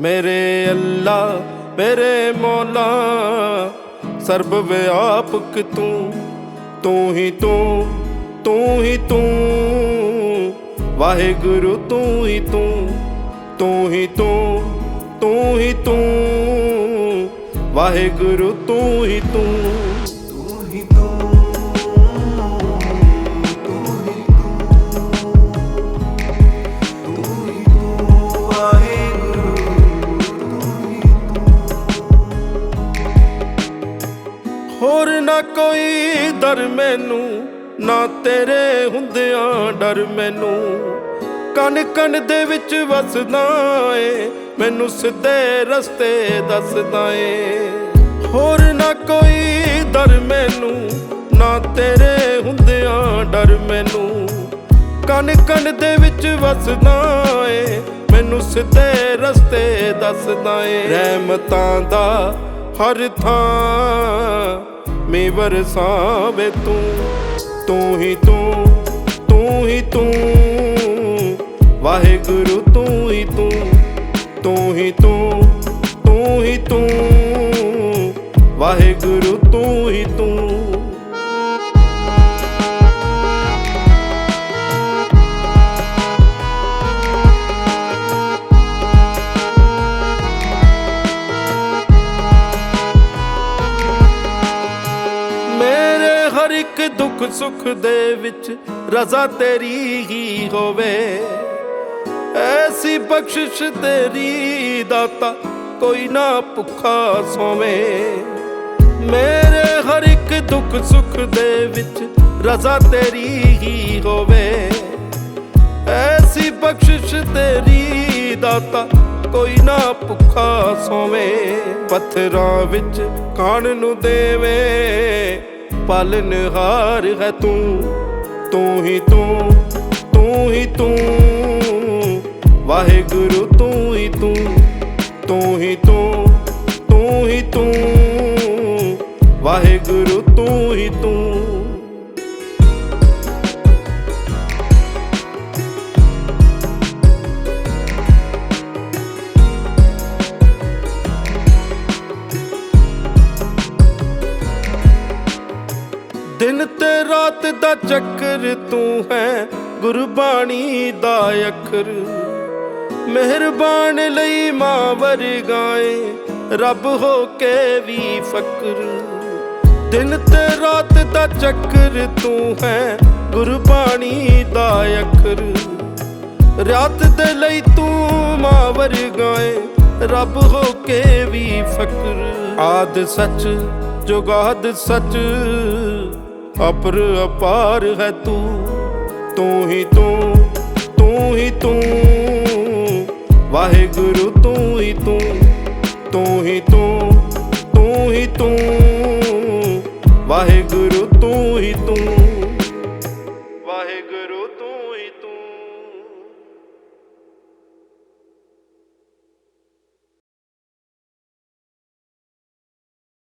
ਮੇਰੇ ਅੱਲਾ, ਮੇਰੇ ਮੌਲਾ, ਸਰਬ ਵਿਆਪਕ ਤੂੰ ਤੂੰ ਹੀ ਤੂੰ ਤੂੰ ਹੀ ਤੂੰ, ਵਾਹਿਗੁਰੂ ਤੂੰ ਹੀ ਤੂੰ ਤੂੰ ਹੀ ਤੂੰ ਤੂੰ ਹੀ ਤੂੰ, ਵਾਹਿਗੁਰੂ ਤੂੰ ਹੀ ਤੂੰ। ਹੋਰ ਨਾ ਕੋਈ ਦਰ ਮੈਨੂੰ, ਨਾ ਤੇਰੇ ਹੁੰਦਿਆਂ ਡਰ ਮੈਨੂੰ। ਕਣ ਕਣ ਦੇ ਵਿੱਚ ਵਸਦਾ ਏ, ਮੈਨੂੰ ਸਿੱਧੇ ਰਸਤੇ ਦੱਸਦਾ ਏ। ਹੋਰ ਨਾ ਕੋਈ ਦਰ ਮੈਨੂੰ, ਨਾ ਤੇਰੇ ਹੁੰਦਿਆਂ ਡਰ ਮੈਨੂੰ। ਕਣ ਕਣ ਦੇ ਵਿੱਚ ਵਸਦਾ ਏ, ਮੈਨੂੰ ਸਿੱਧੇ ਰਸਤੇ ਦੱਸਦਾ ਏ। ਰਹਿਮਤਾਂ ਦਾ ਹਰ ਥਾਂ ਮੇ ਵਰਸਾਵੇ ਤੂੰ ਤੂੰ ਹੀ ਤੂੰ ਤੂੰ ਹੀ ਤੂੰ। ਵਾਹਿਗੁਰੂ ਤੂੰ ਹੀ ਤੂੰ ਤੂੰ ਹੀ ਤੂੰ ਤੂੰ ਹੀ ਤੂੰ। ਵਾਹਿਗੁਰੂ ਤੂੰ ਤੂੰ ਇੱਕ ਦੁੱਖ ਸੁੱਖ ਦੇ ਵਿੱਚ ਰਜ਼ਾ ਤੇਰੀ ਹੀ ਹੋਵੇ। ਐਸੀ ਬਖਸ਼ਿਸ਼ ਤੇਰੀ ਦਾਤਾ ਕੋਈ ਨਾ ਭੁੱਖਾ ਸੋਵੇ। ਮੇਰੇ ਹਰ ਇੱਕ ਦੁੱਖ ਸੁੱਖ ਦੇ ਵਿੱਚ ਰਜ਼ਾ ਤੇਰੀ ਹੀ ਹੋਵੇ। ਐਸੀ ਬਖਸ਼ਿਸ਼ ਤੇਰੀ ਦਾਤਾ ਕੋਈ ਨਾ ਭੁੱਖਾ ਸੋਵੇ। ਪੱਥਰਾਂ ਵਿੱਚ ਖਾਣ ਨੂੰ ਦੇਵੇ। ਪਾਲਨਹਾਰ ਹੈ ਤੂੰ ਤੂੰ ਹੀ ਤੂੰ ਤੂੰ ਹੀ ਤੂੰ। ਵਾਹਿਗੁਰੂ ਤੂੰ ਹੀ ਤੂੰ ਤੂੰ ਹੀ ਤੂੰ ਤੂੰ ਹੀ ਤੂੰ। ਵਾਹਿਗੁਰੂ ਤੂੰ ਹੀ ਤੂੰ। ਦਿਨ ਤੇ ਰਾਤ ਦਾ ਚੱਕਰ ਤੂੰ ਹੈ ਗੁਰਬਾਣੀ ਦਾ ਅੱਖਰ। ਮਿਹਰਬਾਨ ਲਈ ਮਾਂ ਵਰਗਾਏ ਰੱਬ ਹੋ ਕੇ ਵੀ ਫਕਰ। ਦਿਨ ਤੇ ਰਾਤ ਦਾ ਚੱਕਰ ਤੂੰ ਹੈ ਗੁਰਬਾਣੀ ਦਾ ਅੱਖਰ। ਰਾਤ ਦੇ ਲਈ ਤੂੰ ਮਾਂ ਵਰਗਾਏ ਰੱਬ ਹੋ ਕੇ ਵੀ ਫਕਰ। ਆਦ ਸੱਚ, ਜੁਗਾਦ ਸੱਚ। ਅਪਰ ਅਪਾਰ ਹੈ ਤੂੰ ਤੂੰ ਹੀ ਤੂੰ ਤੂੰ ਹੀ ਤੂੰ। ਵਾਹਿਗੁਰੂ ਤੂੰ ਹੀ ਤੂੰ ਤੂੰ ਹੀ ਤੂੰ ਤੂੰ ਹੀ ਤੂੰ। ਵਾਹਿਗੁਰੂ